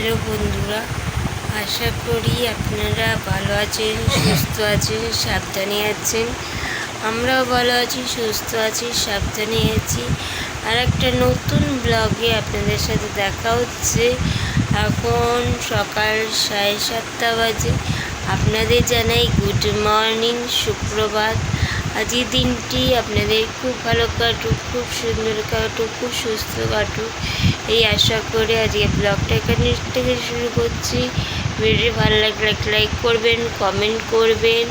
Hello বন্ধুরা, আশা করি আপনারা ভালো আছেন, সুস্থ আছেন, সাবধানে আছেন। আমরাও ভালো আছি, সুস্থ আছি, সাবধানে আছি। আর একটা নতুন ব্লগে আপনাদের সাথে দেখা হচ্ছে। এখন সকাল সাড়ে সাতটা বাজে। আপনাদের জানাই গুড মর্নিং সুপ্রভাত। আজকের দিনটি আপনাদের খুব ভালো কাটুক, খুব সুন্দর কাটুক, খুব সুস্থ কাটুক। এই আশা করে আজকে ব্লগটা এখানে থেকে শুরু করছি। ভিডিওটি ভালো লাগলে একটা লাইক করবেন কমেন্ট করবেন।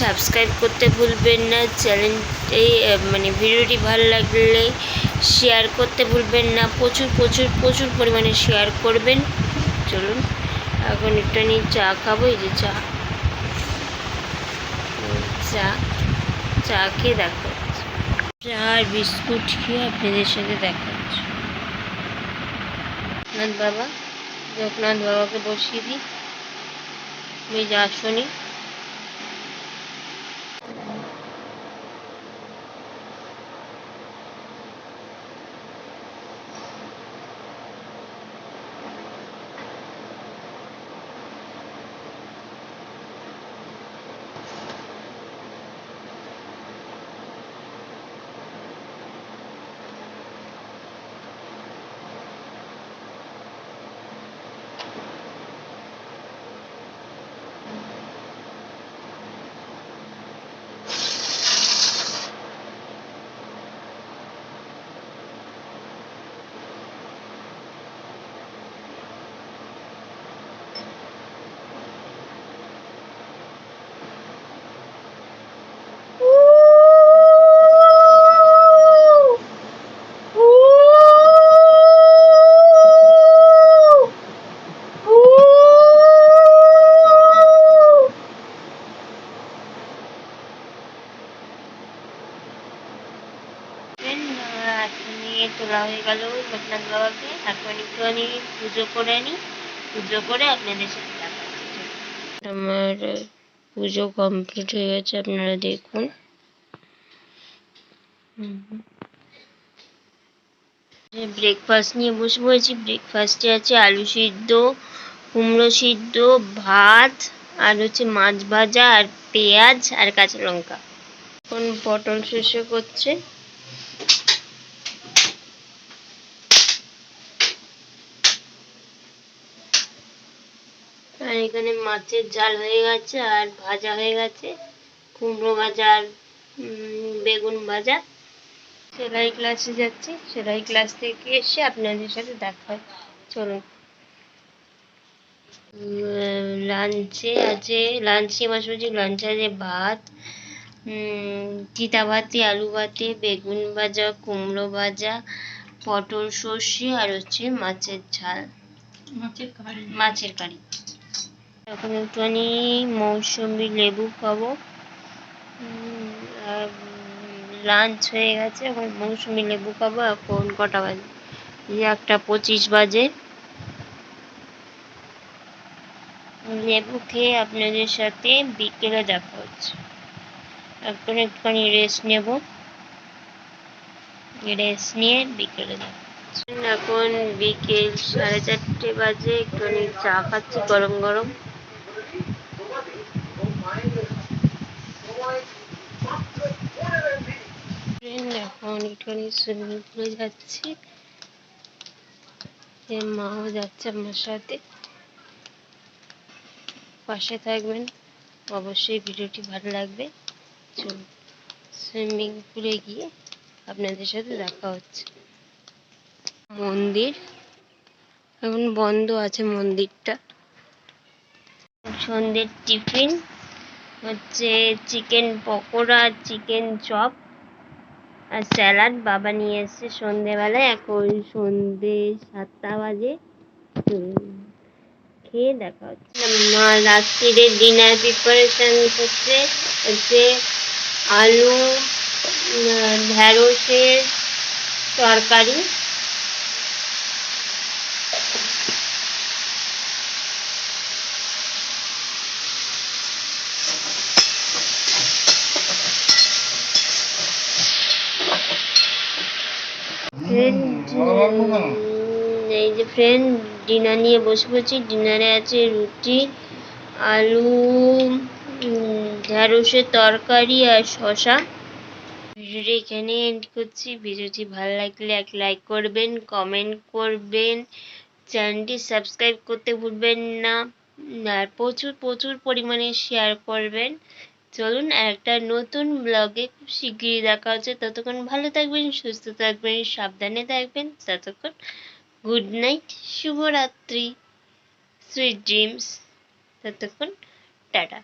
সাবস্ক্রাইব করতে ভুলবেন না চ্যানেল এই মানে ভিডিওটি ভালো লাগলে শেয়ার করতে ভুলবেন না, প্রচুর প্রচুর প্রচুর পরিমাণে শেয়ার করবেন। চলুন, এখন একটুখানি চা খাব, এই যে চা। চা। চা খেয়ে দেখা হচ্ছে। চা আর বিস্কুট খেয়ে আপনাদের সাথে দেখা হচ্ছে। লোকনাথ বাবা লোকনাথ বাবাকে বসিয়ে দিই। তুমি যা শুনি এখানে তোলা হয়ে গেল লোকনাথ বাবাকে। এখন একটুখানি পুজো করে নিই পুজো করে আপনাদের সাথে দেখা আমার পুজো কমপ্লিট হয়ে গেছে, আপনারা দেখুন। ব্রেকফাস্ট নিয়ে বসে পড়েছি। ব্রেকফাস্টে আছে আলু সিদ্ধ, কুমড়ো সিদ্ধ, ভাত, আর হচ্ছে মাছ ভাজা, আর পেঁয়াজ, আর কাঁচা লঙ্কা। এখন পটল শস্য করছে। এখানে মাছের ঝাল হয়ে গেছে আর ভাজা হয়ে গেছে। কুমড়ো ভাজা আর বেগুন ভাজা। সেলাই ক্লাসে যাচ্ছি। সেলাই ক্লাস থেকে এসে আপনাদের সাথে দেখা চলুন। লাঞ্চে আছে লাঞ্চে মাছ লাঞ্চে আছে ভাত উম, চিতা ভাতে আলু ভাতে বেগুন ভাজা কুমড়ো ভাজা পটল সর্ষে আর হচ্ছে মাছের ঝাল। মাছের কারি। মাছের কারি। এখন একটুখানি মৌসুমি লেবু খাব। লাঞ্চ হয়ে গেছে, এখন মৌসুমি লেবু খাব, এখন কটা বাজে? একটা পঁচিশ বাজে। লেবু খেয়ে আপনাদের সাথে বিকেলে দেখা হচ্ছে। এখন একটুখানি রেস্ট নেব। রেস্ট নিয়ে বিকেলে দেখা এখন বিকেল সাড়ে চারটে বাজে, একটুখানি চা খাচ্ছি গরম গরম। Friend, এখন একটুখানি সুইমিং পুলে যাচ্ছি। মাও যাচ্ছে আমার সাথে। পাশে থাকবেন অবশ্যই ভিডিওটি ভালো লাগবে। চলুন সুইমিং পুলে গিয়ে আপনাদের সাথে দেখা হচ্ছে। মন্দির এখন বন্ধ আছে মন্দিরটা। সন্ধ্যের টিফিন হচ্ছে চিকেন পকোড়া চিকেন চপ। আর স্যালাড বাবা নিয়ে এসেছে সন্ধেবেলায়। এখন সন্ধে সাতটা বাজে। খেয়ে দেখা হচ্ছে। মা রাত্রিরে ডিনার প্রিপারেশন করছে। হচ্ছে আলু ঢ্যাঁড়সের তরকারি। ফ্রেন্ড এই যে ফ্রেন্ড ডিনার নিয়ে বসে পড়ছি। ডিনারে আছে রুটি, আলু ঢ্যাঁড়সের তরকারি আর শশা ভিডিওটি এখানে এন্ড করছি। ভিডিওটি ভালো লাগলে এক লাইক করবেন কমেন্ট করবেন। চ্যানেলটি সাবস্ক্রাইব করতে ভুলবেন না। আর প্রচুর প্রচুর পরিমাণে শেয়ার করবেন। চলুন একটা নতুন ব্লগে খুব শিগগিরই দেখা হচ্ছে। ততক্ষণ ভালো থাকবেন, সুস্থ থাকবেন, সাবধানে থাকবেন। ততক্ষণ গুড নাইট শুভরাত্রি সুইট ড্রিমস ততক্ষণ টাটা।